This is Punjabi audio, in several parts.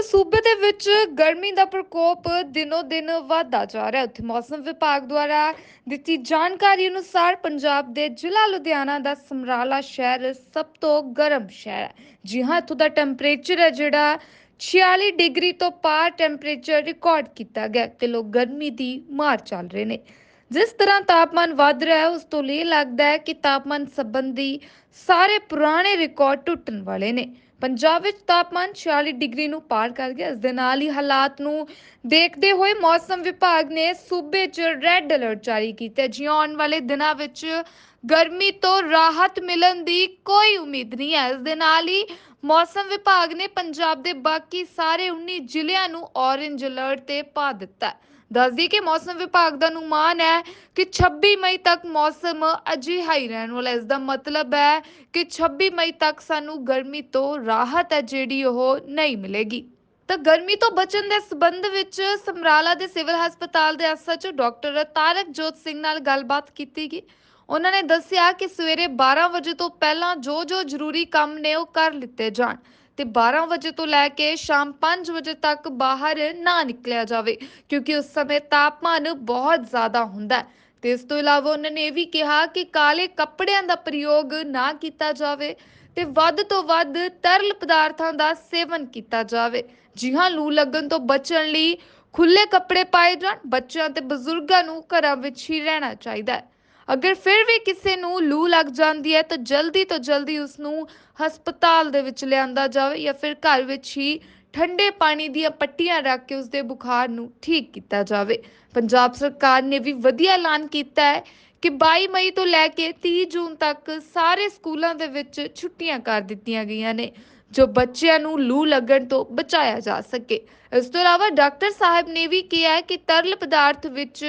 ਤਾਂ ਸੂਬੇ ਦੇ ਵਿੱਚ ਗਰਮੀ ਦਾ ਪ੍ਰਕੋਪ ਦਿਨੋ ਦਿਨ ਵਧਦਾ ਜਾ ਰਿਹਾ। ਹੈ ਉੱਥੇ ਮੌਸਮ ਵਿਭਾਗ ਦੁਆਰਾ ਦਿੱਤੀ ਜਾਣਕਾਰੀ ਅਨੁਸਾਰ ਪੰਜਾਬ ਦੇ ਜ਼ਿਲ੍ਹਾ ਲੁਧਿਆਣਾ ਦਾ ਸਮਰਾਲਾ ਸ਼ਹਿਰ ਸਭ ਤੋਂ ਗਰਮ ਸ਼ਹਿਰ ਹੈ। ਜੀ ਹਾਂ, ਇੱਥੋਂ ਦਾ ਟੈਂਪਰੇਚਰ ਹੈ ਜਿਹੜਾ 46 ਡਿਗਰੀ ਤੋਂ ਪਾਰ ਟੈਂਪਰੇਚਰ ਰਿਕਾਰਡ ਕੀਤਾ ਗਿਆ। ਤੇ ਲੋਕ ਗਰਮੀ ਦੀ ਮਾਰ ਚੱਲ ਰਹੇ ਨੇ। ਜਿਸ ਤਰ੍ਹਾਂ ਤਾਪਮਾਨ ਵੱਧ ਰਿਹਾ ਹੈ, ਉਸ ਤੋਂ ਇਹ ਲੱਗਦਾ ਹੈ ਕਿ ਤਾਪਮਾਨ ਸੰਬੰਧੀ ਸਾਰੇ ਪੁਰਾਣੇ ਰਿਕਾਰਡ ਟੁੱਟਣ ਵਾਲੇ ਨੇ। ਪੰਜਾਬ ਵਿੱਚ ਤਾਪਮਾਨ 46 ਡਿਗਰੀ ਨੂੰ ਪਾਰ ਕਰ ਗਿਆ। ਇਸ ਦੇ ਨਾਲ ਹੀ ਹਾਲਾਤ ਨੂੰ ਦੇਖਦੇ ਹੋਏ ਮੌਸਮ ਵਿਭਾਗ ਨੇ ਸੂਬੇ 'ਚ ਰੈੱਡ ਅਲਰਟ ਜਾਰੀ ਕੀਤਾ। ਹੈ ਆਉਣ ਵਾਲੇ ਦਿਨਾਂ ਵਿੱਚ ਗਰਮੀ ਤੋਂ ਰਾਹਤ ਮਿਲਣ ਦੀ ਕੋਈ ਉਮੀਦ ਨਹੀਂ ਹੈ। ਇਸ ਦੇ ਨਾਲ ਹੀ ਮੌਸਮ ਵਿਭਾਗ ਨੇ ਪੰਜਾਬ ਦੇ ਬਾਕੀ ਸਾਰੇ 19 ਜ਼ਿਲ੍ਹਿਆਂ ਨੂੰ ਔਰੇਂਜ ਅਲਰਟ ਤੇ ਪਾ ਦਿੱਤਾ। ਹੈ ਦੱਸਦੀ ਕਿ ਮੌਸਮ ਵਿਭਾਗ ਦਾ ਅਨੁਮਾਨ ਹੈ ਕਿ 26 ਮਈ ਤੱਕ ਮੌਸਮ ਅਜਿਹਾ ਹੀ ਰਹਿਣ ਵਾਲਾ ਇਸ ਦਾ ਮਤਲਬ ਹੈ ਕਿ 26 ਮਈ ਤੱਕ ਸਾਨੂੰ ਗਰਮੀ ਤੋਂ ਰਾਹਤ ਹੈ, ਜਿਹੜੀ ਉਹ ਨਹੀਂ ਮਿਲੇਗੀ। ਤਾਂ ਗਰਮੀ ਤੋਂ ਬਚਣ ਦੇ ਸਬੰਧ ਵਿੱਚ ਸਮਰਾਲਾ ਦੇ ਸਿਵਲ ਹਸਪਤਾਲ ਦੇ ਐਸਐਚਓ ਡਾਕਟਰ ਤਾਰਕ ਜੋਤ ਸਿੰਘ ਨਾਲ ਗੱਲਬਾਤ ਕੀਤੀ ਗਈ। ਉਹਨਾਂ ਨੇ ਦੱਸਿਆ ਕਿ ਸਵੇਰੇ 12 ਵਜੇ ਤੋਂ ਪਹਿਲਾਂ ਜੋ ਜੋ ਜ਼ਰੂਰੀ ਕੰਮ ਨੇ ਉਹ ਕਰ ਲਿੱਤੇ ਜਾਣ। ਤੇ 12 ਵਜੇ ਤੋਂ ਲੈ ਕੇ ਸ਼ਾਮ 5 ਵਜੇ ਤੱਕ ਬਾਹਰ ਨਾ ਨਿਕਲਿਆ ਜਾਵੇ, ਕਿਉਂਕਿ ਉਸ ਸਮੇਂ ਤਾਪਮਾਨ ਬਹੁਤ ਜ਼ਿਆਦਾ ਹੁੰਦਾ ਹੈ। ਤੇ ਇਸ ਤੋਂ ਇਲਾਵਾ ਉਹਨਾਂ ਨੇ ਇਹ ਵੀ ਕਿਹਾ ਕਿ ਕਾਲੇ ਕੱਪੜਿਆਂ ਦਾ ਪ੍ਰਯੋਗ ਨਾ ਕੀਤਾ ਜਾਵੇ ਤੇ ਵੱਧ ਤੋਂ ਵੱਧ ਤਰਲ ਪਦਾਰਥਾਂ ਦਾ ਸੇਵਨ ਕੀਤਾ ਜਾਵੇ। ਜੀ ਹਾਂ, ਲੂ ਲੱਗਣ ਤੋਂ ਬਚਣ ਲਈ ਖੁੱਲੇ ਕੱਪੜੇ ਪਾਏ ਜਾਣ, ਬੱਚਿਆਂ ਤੇ ਬਜ਼ੁਰਗਾਂ ਨੂੰ ਘਰਾਂ ਵਿੱਚ ਹੀ ਰਹਿਣਾ ਚਾਹੀਦਾ ਹੈ। ਅਗਰ ਫਿਰ ਵੀ ਕਿਸੇ ਨੂੰ ਲੂ ਲੱਗ ਜਾਂਦੀ ਹੈ ਤਾਂ ਜਲਦੀ ਤੋਂ ਜਲਦੀ ਉਸ ਨੂੰ ਹਸਪਤਾਲ ਦੇ ਵਿੱਚ ਲਿਆਂਦਾ ਜਾਵੇ ਜਾਂ ਫਿਰ ਘਰ ਵਿੱਚ ਹੀ ਠੰਡੇ ਪਾਣੀ ਦੀਆਂ ਪੱਟੀਆਂ ਰੱਖ ਕੇ ਉਸ ਦੇ ਬੁਖਾਰ ਨੂੰ ਠੀਕ ਕੀਤਾ ਜਾਵੇ। ਪੰਜਾਬ ਸਰਕਾਰ ਨੇ ਵੀ ਵਧੀਆ ਐਲਾਨ ਕੀਤਾ ਹੈ ਕਿ 22 ਮਈ ਤੋਂ ਲੈ ਕੇ 30 ਜੂਨ ਤੱਕ ਸਾਰੇ ਸਕੂਲਾਂ ਦੇ ਵਿੱਚ ਛੁੱਟੀਆਂ ਕਰ ਦਿੱਤੀਆਂ ਗਈਆਂ ਨੇ, ਜੋ ਬੱਚਿਆਂ ਨੂੰ ਲੂ ਲੱਗਣ ਤੋਂ ਬਚਾਇਆ ਜਾ ਸਕੇ। ਇਸ ਤੋਂ ਇਲਾਵਾ ਡਾਕਟਰ ਸਾਹਿਬ ਨੇ ਵੀ ਕਿਹਾ ਕਿ ਤਰਲ ਪਦਾਰਥ ਵਿੱਚ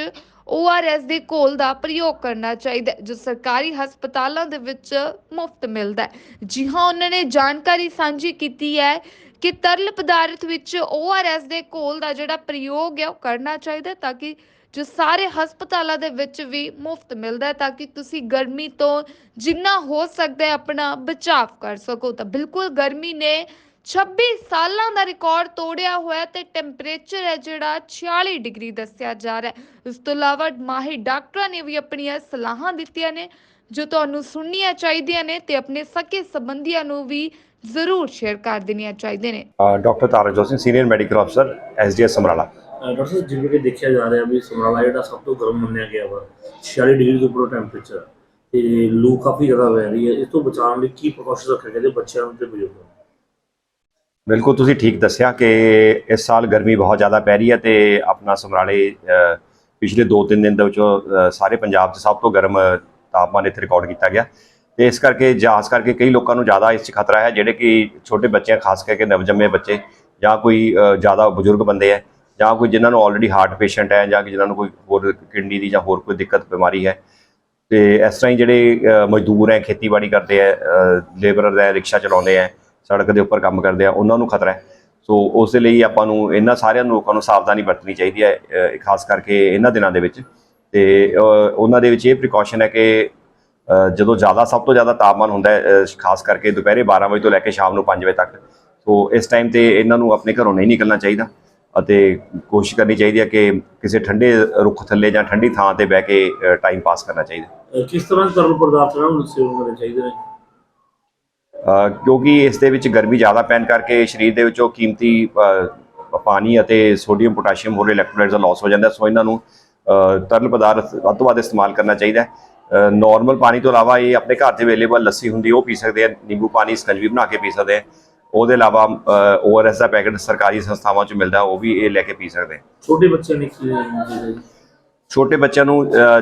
ORS ਦੇ ਘੋਲ ਦਾ ਪ੍ਰਯੋਗ ਕਰਨਾ ਚਾਹੀਦਾ ਜੋ ਸਰਕਾਰੀ ਹਸਪਤਾਲਾਂ ਦੇ ਵਿੱਚ ਮੁਫਤ ਮਿਲਦਾ ਹੈ। ਜੀ ਹਾਂ, ਉਹਨਾਂ ਨੇ ਜਾਣਕਾਰੀ ਸਾਂਝੀ ਕੀਤੀ ਹੈ ਕਿ ਤਰਲ ਪਦਾਰਥ ਵਿੱਚ ORS ਦੇ ਘੋਲ ਦਾ ਜਿਹੜਾ ਪ੍ਰਯੋਗ ਹੈ, ਉਹ ਕਰਨਾ ਚਾਹੀਦਾ ਤਾਂ ਕਿ ਜੋ ਸਾਰੇ ਹਸਪਤਾਲਾਂ ਦੇ ਵਿੱਚ ਵੀ ਮੁਫਤ ਮਿਲਦਾ ਹੈ, ਤਾਂ ਕਿ ਤੁਸੀਂ ਗਰਮੀ ਤੋਂ ਜਿੰਨਾ ਹੋ ਸਕਦਾ ਹੈ, ਆਪਣਾ ਬਚਾਅ ਕਰ ਸਕੋ। ਤਾਂ ਬਿਲਕੁਲ ਗਰਮੀ ਨੇ 26 ਸਾਲਾਂ ਦਾ ਰਿਕਾਰਡ ਤੋੜਿਆ ਹੋਇਆ ਤੇ ਟੈਂਪਰੇਚਰ ਹੈ ਜਿਹੜਾ 46 ਡਿਗਰੀ ਦੱਸਿਆ ਜਾ ਰਿਹਾ ਹੈ। ਇਸ ਤੋਂ ਇਲਾਵਾ ਮਾਹਿਰ ਡਾਕਟਰਾਂ ਨੇ ਵੀ ਆਪਣੀਆਂ ਸਲਾਹਾਂ ਦਿੱਤੀਆਂ ਨੇ ਜੋ ਤੁਹਾਨੂੰ ਸੁਣਨੀਆਂ ਚਾਹੀਦੀਆਂ ਨੇ ਤੇ ਆਪਣੇ ਸਕੇ ਸੰਬੰਧੀਆਂ ਨੂੰ ਵੀ ਜ਼ਰੂਰ ਸ਼ੇਅਰ ਕਰ ਦੇਣੀਆਂ ਚਾਹੀਦੀਆਂ ਨੇ। Doctor Tarakjot Singh senior medical ਅਫਸਰ ਐਸਡੀਐਸ ਸਮਰਾਲਾ। ਡਾਕਟਰ ਸਾਹਿਬ ਜਿਵੇਂ ਕਿ ਦੇਖਿਆ ਜਾ ਰਿਹਾ ਵੀ ਸਮਰਾਲਾ ਜਿਹੜਾ ਸਭ ਤੋਂ ਗਰਮ ਮੰਨਿਆ ਗਿਆ ਵਾ 46 ਡਿਗਰੀ ਤੋਂ ਉੱਪਰ ਟੈਂਪਰੇਚਰ ਤੇ ਲੂ ਕਾਫੀ ਜ਼ਿਆਦਾ ਵਹਿ ਰਹੀ ਹੈ। ਇਸ ਤੋਂ ਬਚਾਉਣ ਲਈ ਕੀ ਪ੍ਰੀਕਾਸ਼ਨ ਰੱਖੇ ਗਏ ਬੱਚਿਆਂ ਨੂੰ ਤੇ ਬਜ਼ੁਰਗਾਂ ਨੂੰ? ਬਿਲਕੁਲ ਤੁਸੀਂ ਠੀਕ ਦੱਸਿਆ ਕਿ ਇਸ ਸਾਲ ਗਰਮੀ ਬਹੁਤ ਜ਼ਿਆਦਾ ਪੈ ਰਹੀ ਹੈ ਤੇ ਆਪਣਾ ਸਮਰਾਲੇ ਪਿਛਲੇ 2-3 ਦਿਨ ਦੇ ਵਿੱਚੋਂ ਸਾਰੇ ਪੰਜਾਬ 'ਚ ਸਭ ਤੋਂ ਗਰਮ ਤਾਪਮਾਨ ਇੱਥੇ ਰਿਕਾਰਡ ਕੀਤਾ ਗਿਆ। ਤੇ ਇਸ ਕਰਕੇ ਜਾਸ ਕਰਕੇ ਕਈ ਲੋਕਾਂ ਨੂੰ ਜ਼ਿਆਦਾ ਇਸ 'ਚ ਖਤਰਾ ਹੈ, ਜਿਹੜੇ ਕਿ ਛੋਟੇ ਬੱਚੇ ਆ, ਖਾਸ ਕਰਕੇ ਨਵਜੰਮੇ ਬੱਚੇ, ਜਾਂ ਕੋਈ ਜ਼ਿਆਦਾ ਬਜ਼ੁਰਗ ਬੰਦੇ ਹੈ ਜਾਂ ਕੋਈ ਜਿਨ੍ਹਾਂ ਨੂੰ ਆਲਰੇਡੀ ਹਾਰਟ ਪੇਸ਼ੈਂਟ ਹੈ, ਜਾਂ ਕਿ ਜਿਨ੍ਹਾਂ ਨੂੰ ਕੋਈ ਹੋਰ ਕਿਡਨੀ ਦੀ ਜਾਂ ਹੋਰ ਕੋਈ ਦਿੱਕਤ, ਬਿਮਾਰੀ ਹੈ। ਤੇ ਇਸ ਤਰ੍ਹਾਂ ਹੀ ਜਿਹੜੇ ਮਜ਼ਦੂਰ ਹੈ, ਖੇਤੀਬਾੜੀ ਕਰਦੇ ਹੈ ਲੇਬਰਰ ਹੈ, ਰਿਕਸ਼ਾ ਚਲਾਉਂਦੇ ਹੈ ਸੜਕ ਦੇ ਉੱਪਰ ਕੰਮ ਕਰਦੇ ਆ, ਉਹਨਾਂ ਨੂੰ ਖਤਰਾ ਹੈ। ਸੋ ਉਸ ਦੇ ਲਈ ਆਪਾਂ ਨੂੰ ਇਹਨਾਂ ਸਾਰਿਆਂ ਨੂੰ ਲੋਕਾਂ ਨੂੰ ਸਾਵਧਾਨੀ ਵਰਤਣੀ ਚਾਹੀਦੀ ਹੈ ਖਾਸ ਕਰਕੇ ਇਹਨਾਂ ਦਿਨਾਂ ਦੇ ਵਿੱਚ। ਤੇ ਉਹਨਾਂ ਦੇ ਵਿੱਚ ਇਹ ਪ੍ਰੀਕਾਸ਼ਨ ਹੈ ਕਿ ਜਦੋਂ ਜ਼ਿਆਦਾ, ਸਭ ਤੋਂ ਜ਼ਿਆਦਾ ਤਾਪਮਾਨ ਹੁੰਦਾ ਹੈ ਖਾਸ ਕਰਕੇ ਦੁਪਹਿਰੇ 12 ਵਜੇ ਤੋਂ ਲੈ ਕੇ ਸ਼ਾਮ ਨੂੰ 5 ਵਜੇ ਤੱਕ। ਸੋ ਇਸ ਟਾਈਮ ਤੇ ਇਹਨਾਂ ਨੂੰ ਆਪਣੇ ਘਰੋਂ ਨਹੀਂ ਨਿਕਲਣਾ ਚਾਹੀਦਾ ਅਤੇ ਕੋਸ਼ਿਸ਼ ਕਰਨੀ ਚਾਹੀਦੀ ਹੈ ਕਿ ਕਿਸੇ ਠੰਡੇ ਰੁੱਖ ਥੱਲੇ ਜਾਂ ਠੰਡੀ ਥਾਂ ਤੇ ਬਹਿ ਕੇ ਟਾਈਮ ਪਾਸ ਕਰਨਾ ਚਾਹੀਦਾ। ਕਿਸ ਤਰ੍ਹਾਂ ਤਰਲ ਪਦਾਰਥ ਨਾਲ ਸੇਵਨ ਕਰਨੇ ਚਾਹੀਦੇ ਨੇ? ਕਿਉਂਕਿ ਇਸ ਦੇ ਵਿੱਚ ਗਰਮੀ ਜ਼ਿਆਦਾ ਪੈਣ ਕਰਕੇ ਸਰੀਰ ਦੇ ਵਿੱਚੋਂ ਕੀਮਤੀ ਪਾਣੀ ਅਤੇ ਸੋਡੀਅਮ ਪੋਟਾਸ਼ੀਅਮ ਹੋਰ ਇਲੈਕਟ੍ਰੋਲਾਈਟਸ ਦਾ ਲਾਸ ਹੋ ਜਾਂਦਾ। ਸੋ ਇਹਨਾਂ ਨੂੰ ਤਰਲ ਪਦਾਰਥ ਵੱਧ ਤੋਂ ਵੱਧ ਇਸਤੇਮਾਲ ਕਰਨਾ ਚਾਹੀਦਾ ਨਾਰਮਲ ਪਾਣੀ ਤੋਂ ਇਲਾਵਾ ਇਹ ਆਪਣੇ ਘਰ 'ਚ ਅਵੇਲੇਬਲ ਲੱਸੀ ਹੁੰਦੀ ਉਹ ਪੀ ਸਕਦੇ ਆ ਨਿੰਬੂ ਪਾਣੀ ਸਕੰਜਵੀ ਬਣਾ ਕੇ ਪੀ ਸਕਦੇ ਆ ਉਹਦੇ ਇਲਾਵਾ ਓਆਰਐਸ ਦਾ ਪੈਕੇਟ ਸਰਕਾਰੀ ਸੰਸਥਾਵਾਂ 'ਚ ਮਿਲਦਾ ਉਹ ਵੀ ਇਹ ਲੈ ਕੇ ਪੀ ਸਕਦੇ ਆ ਛੋਟੇ ਬੱਚਿਆਂ ਨੇ ਕੀ ਛੋਟੇ ਬੱਚਿਆਂ ਨੂੰ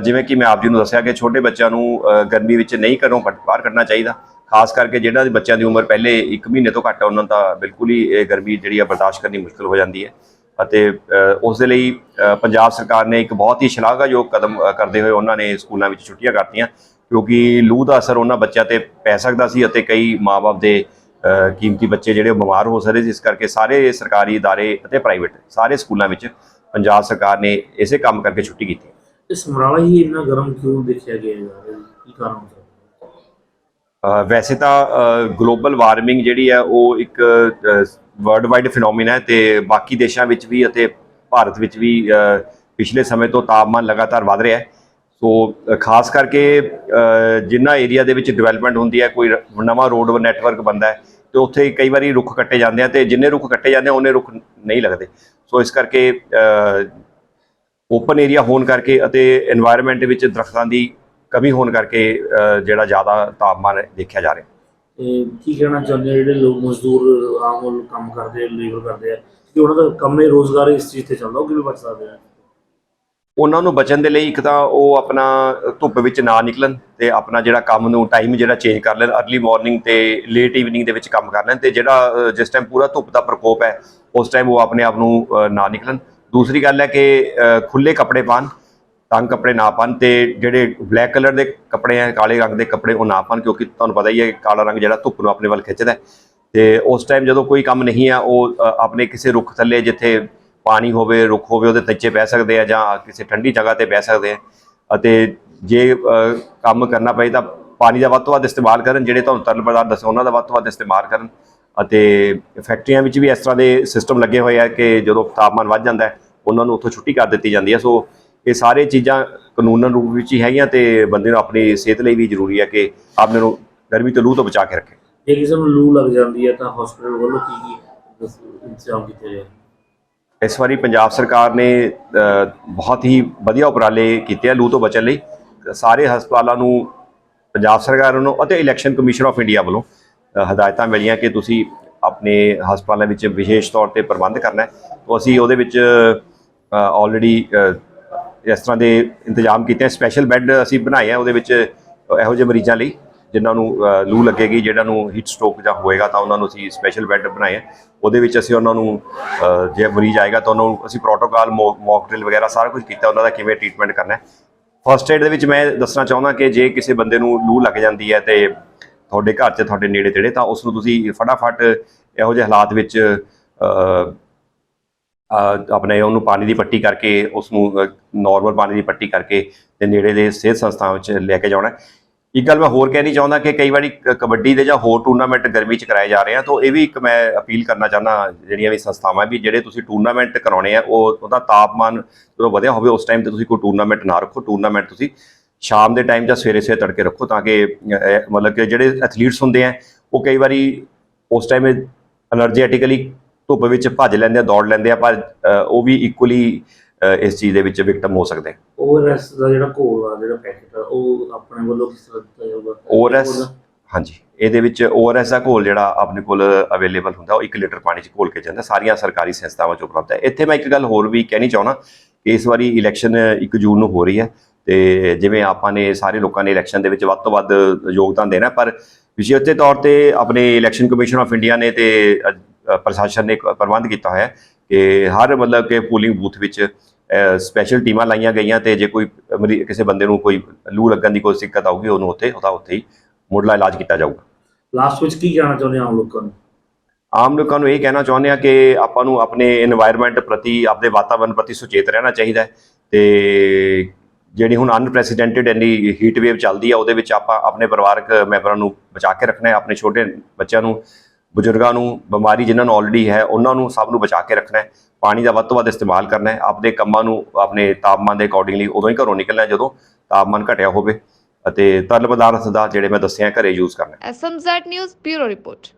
ਜਿਵੇਂ ਕਿ ਮੈਂ ਆਪ ਜੀ ਨੂੰ ਦੱਸਿਆ ਕਿ ਛੋਟੇ ਬੱਚਿਆਂ ਨੂੰ ਗਰਮੀ ਵਿੱਚ ਨਹੀਂ ਘਰੋਂ ਬਾਹਰ ਕੱਢਣਾ ਚਾਹੀਦਾ। ਖਾਸ ਕਰਕੇ ਜਿਹੜਾ ਦੇ ਬੱਚਿਆਂ ਦੀ ਉਮਰ ਪਹਿਲੇ 1 ਮਹੀਨੇ ਤੋਂ ਘੱਟ ਹੈ ਉਹਨਾਂ ਨੂੰ ਤਾਂ ਬਿਲਕੁਲ ਹੀ ਇਹ ਗਰਮੀ ਜਿਹੜੀ ਆ ਬਰਦਾਸ਼ਤ ਕਰਨੀ ਮੁਸ਼ਕਲ ਹੋ ਜਾਂਦੀ ਹੈ ਅਤੇ ਅ, ਉਸ ਦੇ ਲਈ ਅ, ਪੰਜਾਬ ਸਰਕਾਰ ਨੇ ਇੱਕ ਬਹੁਤ ਹੀ ਸ਼ਲਾਘਾਯੋਗ ਕਦਮ ਅ, ਕਰਦੇ ਹੋਏ ਉਹਨਾਂ ਨੇ ਸਕੂਲਾਂ ਵਿੱਚ ਛੁੱਟੀਆਂ ਕਰਤੀਆਂ ਕਿਉਂਕਿ ਲੂ ਦਾ ਅਸਰ ਉਹਨਾਂ ਬੱਚਿਆਂ ਤੇ ਪੈ ਸਕਦਾ ਸੀ ਅਤੇ ਕਈ ਮਾਪੇ ਦੇ ਅ, ਕੀਮਤੀ ਬੱਚੇ ਜਿਹੜੇ ਉਹ ਬਿਮਾਰ ਹੋ ਸਕਦੇ ਸੀ ਇਸ ਕਰਕੇ ਸਾਰੇ ਸਰਕਾਰੀ ادارے ਅਤੇ ਪ੍ਰਾਈਵੇਟ ਸਾਰੇ ਸਕੂਲਾਂ ਵਿੱਚ ਪੰਜਾਬ ਸਰਕਾਰ ਨੇ ਇਸੇ ਕੰਮ ਕਰਕੇ ਛੁੱਟੀ ਕੀਤੀ ਇਹ ਸਮਰਾਲਾ ਹੀ ਇੰਨਾ ਗਰਮ ਕਿਉਂ ਦੇਖਿਆ ਗਿਆ ਜਾ ਰਿਹਾ ਜੀ ਕੀ ਕਾਰਨ ਹੋ ਸਕਦਾ ਅ, ਵੈਸੇ ਤਾਂ ਗਲੋਬਲ ਵਾਰਮਿੰਗ ਜਿਹੜੀ ਹੈ, ਉਹ ਇੱਕ ਵਰਲਡ ਵਾਈਡ ਫੀਨੋਮੀਨਾ ਹੈ ਤੇ ਬਾਕੀ ਦੇਸ਼ਾਂ ਵਿੱਚ ਵੀ ਅਤੇ ਭਾਰਤ ਵਿੱਚ ਵੀ ਪਿਛਲੇ ਸਮੇਂ ਤੋਂ ਤਾਪਮਾਨ ਲਗਾਤਾਰ ਵਧ ਰਿਹਾ ਹੈ। ਸੋ ਖਾਸ ਕਰਕੇ ਜਿੰਨਾ ਏਰੀਆ ਦੇ ਵਿੱਚ ਡਿਵੈਲਪਮੈਂਟ ਹੁੰਦੀ ਹੈ, ਕੋਈ ਨਵਾਂ ਰੋਡ ਨੈਟਵਰਕ ਬੰਦਾ ਹੈ, ਤੇ ਉੱਥੇ ਕਈ ਵਾਰੀ ਰੁੱਖ ਕੱਟੇ ਜਾਂਦੇ ਆ ਤੇ ਜਿੰਨੇ ਰੁੱਖ ਕੱਟੇ ਜਾਂਦੇ ਆ, ਉਹਨੇ ਰੁੱਖ ਨਹੀਂ ਲੱਗਦੇ। ਸੋ, ਇਸ ਕਰਕੇ ਓਪਨ ਏਰੀਆ ਹੋਣ ਕਰਕੇ ਅਤੇ এনवायरमेंट ਵਿੱਚ ਦਰਖਤਾਂ ਦੀ ਕਮੀ ਹੋਣ ਕਰਕੇ ਜਿਹੜਾ ਜ਼ਿਆਦਾ ਤਾਪਮਾਨ ਦੇਖਿਆ ਜਾ ਰਿਹਾ। ਤੇ ਕੀ ਕਹਿਣਾ ਚਾਹੁੰਦੇ ਜਿਹੜੇ ਲੋਕ ਮਜ਼ਦੂਰ ਆਮ ਕੰਮ ਕਰਦੇ ਆ ਲੇਬਰ ਕਰਦੇ ਆ? ਕਿ ਉਹਨਾਂ ਦਾ ਕੰਮ ਹੈ ਰੋਜ਼ਗਾਰ ਇਸ ਚੀਜ਼ ਤੇ ਚੱਲਦਾ ਉਹ ਕਿਵੇਂ ਬਚ ਸਕਦੇ ਆ? ਉਹਨਾਂ ਨੂੰ ਬਚਣ ਦੇ ਲਈ ਇੱਕ ਤਾਂ ਉਹ ਆਪਣਾ ਧੁੱਪ ਵਿੱਚ ਨਾ ਨਿਕਲਣ ਤੇ ਆਪਣਾ ਜਿਹੜਾ ਕੰਮ ਨੂੰ ਟਾਈਮ ਜਿਹੜਾ ਚੇਂਜ ਕਰ ਲੈਣ अर्ਲੀ ਮਾਰਨਿੰਗ ਤੇ ਲੇਟ ਈਵਨਿੰਗ ਦੇ ਵਿੱਚ ਕੰਮ ਕਰ ਲੈਣ ਤੇ ਜਿਹੜਾ ਜਿਸ ਟਾਈਮ ਪੂਰਾ ਧੁੱਪ ਦਾ ਪ੍ਰਕੋਪ ਹੈ ਉਸ ਟਾਈਮ ਉਹ ਆਪਣੇ ਆਪ ਨੂੰ ਨਾ ਨਿਕਲਣ। ਦੂਸਰੀ ਗੱਲ ਹੈ ਕਿ ਖੁੱਲੇ ਕੱਪੜੇ ਪਾਣ ਤੰਗ ਕੱਪੜੇ ਨਾ ਪਾਣ ਤੇ ਜਿਹੜੇ ਬਲੈਕ ਕਲਰ ਦੇ ਕੱਪੜੇ ਆ, ਕਾਲੇ ਰੰਗ ਦੇ ਕੱਪੜੇ ਉਹ ਨਾ ਪਾਣ ਕਿਉਂਕਿ ਤੁਹਾਨੂੰ ਪਤਾ ਹੀ ਹੈ ਕਾਲਾ ਰੰਗ ਜਿਹੜਾ ਧੁੱਪ ਨੂੰ ਆਪਣੇ ਵੱਲ ਖਿੱਚਦਾ ਹੈ। ਤੇ ਉਸ ਟਾਈਮ ਜਦੋਂ ਕੋਈ ਕੰਮ ਨਹੀਂ ਆ, ਉਹ ਆਪਣੇ ਕਿਸੇ ਰੁੱਖ ਥੱਲੇ ਜਿੱਥੇ ਪਾਣੀ ਹੋਵੇ, ਰੁੱਖ ਹੋਵੇ, ਉਹਦੇ ਤੱਚੇ ਬਹਿ ਸਕਦੇ ਆ ਜਾਂ ਕਿਸੇ ਠੰਡੀ ਜਗ੍ਹਾ ਤੇ ਬਹਿ ਸਕਦੇ ਆ। ਅਤੇ ਜੇ ਕੰਮ ਕਰਨਾ ਪਏ ਤਾਂ ਪਾਣੀ ਦਾ ਵੱਧ ਤੋਂ ਵੱਧ ਇਸਤੇਮਾਲ ਕਰਨ, ਜਿਹੜੇ ਤੁਹਾਨੂੰ ਤਰਲ ਪਦਾਰਥ ਦੱਸੇ ਉਹਨਾਂ ਦਾ ਵੱਧ ਤੋਂ ਵੱਧ ਇਸਤੇਮਾਲ ਕਰਨ। ਅਤੇ ਫੈਕਟਰੀਆਂ ਵਿੱਚ ਵੀ ਇਸ ਤਰ੍ਹਾਂ ਦੇ ਸਿਸਟਮ ਲੱਗੇ ਹੋਏ ਆ ਕਿ ਜਦੋਂ ਤਾਪਮਾਨ ਵੱਧ ਜਾਂਦਾ ਉਹਨਾਂ ਨੂੰ ਉੱਥੋਂ ਛੁੱਟੀ ਕਰ ਦਿੱਤੀ ਜਾਂਦੀ ਹੈ। ਸੋ ਇਹ ਸਾਰੇ ਚੀਜ਼ਾਂ ਕਾਨੂੰਨ ਰੂਪ ਵਿੱਚ ਹੀ ਹੈਗੀਆਂ ਤੇ ਬੰਦੇ ਨੂੰ ਆਪਣੀ ਸਿਹਤ ਲਈ ਵੀ ਜ਼ਰੂਰੀ ਹੈ ਕਿ ਆਪਣੇ ਨੂੰ ਗਰਮੀ ਤੋਂ ਲੂ ਤੋਂ ਬਚਾ ਕੇ ਰੱਖੇ। ਜੇ ਕਿਸੇ ਨੂੰ ਲੂ ਲੱਗ ਜਾਂਦੀ ਹੈ ਤਾਂ ਹਸਪੀਟਲ ਵੱਲੋਂ ਕੀ ਕੀ ਇੰਤਜ਼ਾਮ ਕੀਤੇ ਗਏ? ਇਸ ਵਾਰੀ ਪੰਜਾਬ ਸਰਕਾਰ ਨੇ ਬਹੁਤ ਹੀ ਵਧੀਆ ਉਪਰਾਲੇ ਕੀਤੇ ਆ ਲੂ ਤੋਂ ਬਚਣ ਲਈ। ਸਾਰੇ ਹਸਪਤਾਲਾਂ ਨੂੰ ਪੰਜਾਬ ਸਰਕਾਰ ਵੱਲੋਂ ਅਤੇ ਇਲੈਕਸ਼ਨ ਕਮਿਸ਼ਨ ਆਫ ਇੰਡੀਆ ਵੱਲੋਂ ਹਦਾਇਤਾਂ ਮਿਲੀਆਂ ਕਿ ਤੁਸੀਂ ਆਪਣੇ ਹਸਪਤਾਲਾਂ ਵਿੱਚ ਵਿਸ਼ੇਸ਼ ਤੌਰ ਤੇ ਪ੍ਰਬੰਧ ਕਰਨਾ ਹੈ। ਤੋਂ ਅਸੀਂ ਉਹਦੇ ਵਿੱਚ ਆਲਰੇਡੀ ਇਸ ਤਰ੍ਹਾਂ ਦੇ ਇੰਤਜ਼ਾਮ ਕੀਤੇ ਆ। ਸਪੈਸ਼ਲ ਬੈੱਡ ਅਸੀਂ ਬਣਾਏ ਆ, ਉਹਦੇ ਵਿੱਚ ਇਹੋ ਜਿਹੇ ਮਰੀਜ਼ਾਂ ਲਈ, ਜਿਨ੍ਹਾਂ ਨੂੰ ਲੂ ਲੱਗੇਗੀ ਜਿਹਨਾਂ ਨੂੰ ਹੀਟ ਸਟ੍ਰੋਕ ਜਾਂ ਹੋਏਗਾ, ਤਾਂ ਉਹਨਾਂ ਨੂੰ ਅਸੀਂ ਸਪੈਸ਼ਲ ਬੈੱਡ ਬਣਾਏ ਆ। ਉਹਦੇ ਵਿੱਚ ਅਸੀਂ ਉਹਨਾਂ ਨੂੰ ਜੇ ਮਰੀਜ਼ ਆਏਗਾ ਤਾਂ ਉਹਨੂੰ ਅਸੀਂ ਪ੍ਰੋਟੋਕਾਲ ਮੌਕ ਡਰਿਲ ਵਗੈਰਾ ਸਾਰਾ ਕੁਝ ਕੀਤਾ, ਉਹਨਾਂ ਦਾ ਕਿਵੇਂ ਟ੍ਰੀਟਮੈਂਟ ਕਰਨਾ ਹੈ। ਫਸਟ ਏਡ ਦੇ ਵਿੱਚ ਮੈਂ ਦੱਸਣਾ ਚਾਹੁੰਦਾ ਕਿ ਜੇ ਕਿਸੇ ਬੰਦੇ ਨੂੰ ਲੂ ਲੱਗ ਜਾਂਦੀ ਹੈ ਤੇ ਤੁਹਾਡੇ ਘਰ 'ਚ ਤੁਹਾਡੇ ਨੇੜੇ ਤੇੜੇ, ਤਾਂ ਉਸ ਨੂੰ ਤੁਸੀਂ ਫਟਾਫਟ ਇਹੋ ਜਿਹੇ ਹਾਲਾਤ ਵਿੱਚ ਆਪਣੇ ਉਹਨੂੰ ਪਾਣੀ ਦੀ ਪੱਟੀ ਕਰਕੇ ਉਸ ਨੂੰ ਨਾਰਮਲ ਪਾਣੀ ਦੀ ਪੱਟੀ ਕਰਕੇ ਤੇ ਨੇੜੇ ਦੇ ਸਿਹਤ ਸੰਸਥਾਵਾਂ ਵਿੱਚ ਲੈ ਕੇ ਜਾਣਾ ਇੱਕ ਗੱਲ ਮੈਂ ਹੋਰ ਕਹਿਣੀ ਚਾਹੁੰਦਾ ਕਿ ਕਈ ਵਾਰੀ ਕਬੱਡੀ ਦੇ ਜਾਂ ਹੋਰ ਟੂਰਨਾਮੈਂਟ ਗਰਮੀ ਚ ਕਰਾਏ ਜਾ ਰਹੇ ਆ, ਤਾਂ ਇਹ ਵੀ ਇੱਕ ਮੈਂ ਅਪੀਲ ਕਰਨਾ ਚਾਹੁੰਦਾ ਜਿਹੜੀਆਂ ਵੀ ਸੰਸਥਾਵਾਂ ਵੀ ਜਿਹੜੇ ਤੁਸੀਂ ਟੂਰਨਾਮੈਂਟ ਕਰਾਉਣੇ ਆ, ਉਹ, ਉਹਦਾ ਤਾਪਮਾਨ ਜਦੋਂ ਵਧਿਆ ਹੋਵੇ ਉਸ ਟਾਈਮ ਤੇ ਤੁਸੀਂ ਕੋਈ ਟੂਰਨਾਮੈਂਟ ਨਾ ਰੱਖੋ। ਟੂਰਨਾਮੈਂਟ ਤੁਸੀਂ ਸ਼ਾਮ ਦੇ ਟਾਈਮ ਜਾਂ ਸਵੇਰੇ ਸਵੇਰੇ ਤੜਕੇ ਰੱਖੋ ਤਾਂ ਕਿ ਮਤਲਬ ਕਿ ਜਿਹੜੇ ਐਥਲੀਟਸ ਹੁੰਦੇ ਆ, ਉਹ ਕਈ ਵਾਰੀ ਉਸ ਟਾਈਮ એનર્ਜੈਟਿਕਲੀ ਧੁੱਪ ਵਿੱਚ ਭੱਜ ਲੈਂਦੇ ਆ ਦੌੜ ਲੈਂਦੇ ਆ ਪਰ ਉਹ ਵੀ ਇਕੁਅਲੀ ਇਸ ਚੀਜ਼ ਦੇ ਵਿੱਚ ਵਿਕਟਮ ਹੋ ਸਕਦੇ ਆ। ਓਆਰਐਸ ਦਾ ਜਿਹੜਾ ਘੋਲ ਆ ਜਿਹੜਾ ਪੈਕੇਟ ਆ ਉਹ ਆਪਣੇ ਵੱਲੋਂ ਕਿਸ ਤਰ੍ਹਾਂ ਦਿੱਤਾ ਜਾਊਗਾ? ORS ਹਾਂਜੀ। ਇਹਦੇ ਵਿੱਚ ORS ਦਾ ਘੋਲ ਜਿਹੜਾ ਆਪਣੇ ਕੋਲ ਅਵੇਲੇਬਲ ਹੁੰਦਾ ਉਹ 1 ਲੀਟਰ ਪਾਣੀ 'ਚ ਘੋਲ ਕੇ ਜਾਂਦਾ। ਸਾਰੀਆਂ ਸਰਕਾਰੀ ਸੰਸਥਾਵਾਂ 'ਚ ਉਪਲਬਧ ਹੈ। ਇੱਥੇ ਮੈਂ ਇੱਕ ਗੱਲ ਹੋਰ ਵੀ ਕਹਿਣੀ ਚਾਹੁੰਦਾ ਕਿ ਇਸ ਵਾਰੀ ਇਲੈਕਸ਼ਨ 1 ਜੂਨ ਨੂੰ ਹੋ ਰਹੀ ਹੈ ਤੇ ਜਿਵੇਂ ਆਪਾਂ ਨੇ ਸਾਰੇ ਲੋਕਾਂ ਨੇ ਇਲੈਕਸ਼ਨ ਦੇ ਵਿੱਚ ਵੱਧ ਤੋਂ ਵੱਧ ਯੋਗਦਾਨ ਦੇਣਾ ਪਰ ਵਿਸ਼ੇਸ਼ ਤੌਰ ਤੇ ਆਪਣੇ ਇਲੈਕਸ਼ਨ ਕਮਿਸ਼ਨ ਆਫ ਇੰਡੀਆ ਨੇ ਤੇ ਪ੍ਰਸ਼ਾਸਨ ਨੇ ਪ੍ਰਬੰਧ ਕੀਤਾ ਹੋਇਆ ਕਿ ਹਰ ਮਤਲਬ ਕਿ ਪੂਲਿੰਗ ਬੂਥ ਵਿੱਚ ਸਪੈਸ਼ਲ ਟੀਮਾਂ ਲਾਈਆਂ ਗਈਆਂ ਤੇ ਜੇ ਕੋਈ ਕਿਸੇ ਬੰਦੇ ਨੂੰ ਕੋਈ ਲੂ ਲੱਗਣ ਦੀ ਕੋਈ ਸਿੱਕਤ ਆਊਗੀ ਉਹਨੂੰ ਉੱਥੇ ਉਹਦਾ ਉੱਥੇ ਹੀ ਮੁੱਢਲਾ ਇਲਾਜ ਕੀਤਾ ਜਾਊਗਾ। ਲਾਸਟ ਵਿੱਚ ਕੀ ਕਹਿਣਾ ਚਾਹੁੰਦੇ ਆਮ ਲੋਕਾਂ ਨੂੰ? ਆਮ ਲੋਕਾਂ ਨੂੰ ਇਹ ਕਹਿਣਾ ਚਾਹੁੰਦੇ ਆ ਕਿ ਆਪਾਂ ਨੂੰ ਆਪਣੇ এনवायरमेंट ਪ੍ਰਤੀ ਆਪਣੇ ਵਾਤਾਵਰਣ ਪ੍ਰਤੀ ਸੁਚੇਤ ਰਹਿਣਾ ਚਾਹੀਦਾ ਹੈ ਤੇ ਜਿਹੜੀ ਹੁਣ ਅਨਪ੍ਰੈਸੀਡੈਂਟਡ ਇੰਨੀ ਹੀਟ ਵੇਵ ਚੱਲਦੀ ਆ ਉਹਦੇ ਵਿੱਚ ਆਪਾਂ ਆਪਣੇ ਪਰਿਵਾਰਕ ਮੈਂਬਰਾਂ ਨੂੰ ਬਚਾ ਕੇ ਰੱਖਣਾ ਹੈ ਆਪਣੇ ਛੋਟੇ ਬੱਚਿਆਂ ਨੂੰ ਬਜ਼ੁਰਗਾਂ ਨੂੰ ਬਿਮਾਰੀ ਜਿਨ੍ਹਾਂ ਨੂੰ ਆਲਰੇਡੀ ਹੈ, ਉਹਨਾਂ ਨੂੰ ਸਭ ਨੂੰ ਬਚਾ ਕੇ ਰੱਖਣਾ ਹੈ, ਪਾਣੀ ਦਾ ਵੱਧ ਤੋਂ ਵੱਧ ਇਸਤੇਮਾਲ ਕਰਨਾ ਹੈ ਆਪਣੇ ਕੰਮਾਂ ਨੂੰ, ਆਪਣੇ ਤਾਪਮਾਨ ਦੇ ਅਕੋਰਡਿੰਗਲੀ ਉਦੋਂ ਹੀ ਘਰੋਂ ਨਿਕਲਣਾ ਜਦੋਂ ਤਾਪਮਾਨ ਘਟਿਆ ਹੋਵੇ। ਅਤੇ ਤਰਲ ਪਦਾਰਥ ਦਾ ਜਿਹੜੇ ਮੈਂ ਦੱਸਿਆ, ਘਰੇ ਯੂਜ਼ ਕਰਨਾ ਐਸਐਮਜ਼ੈਡ ਨਿਊਜ਼ ਬਿਊਰੋ ਰਿਪੋਰਟ।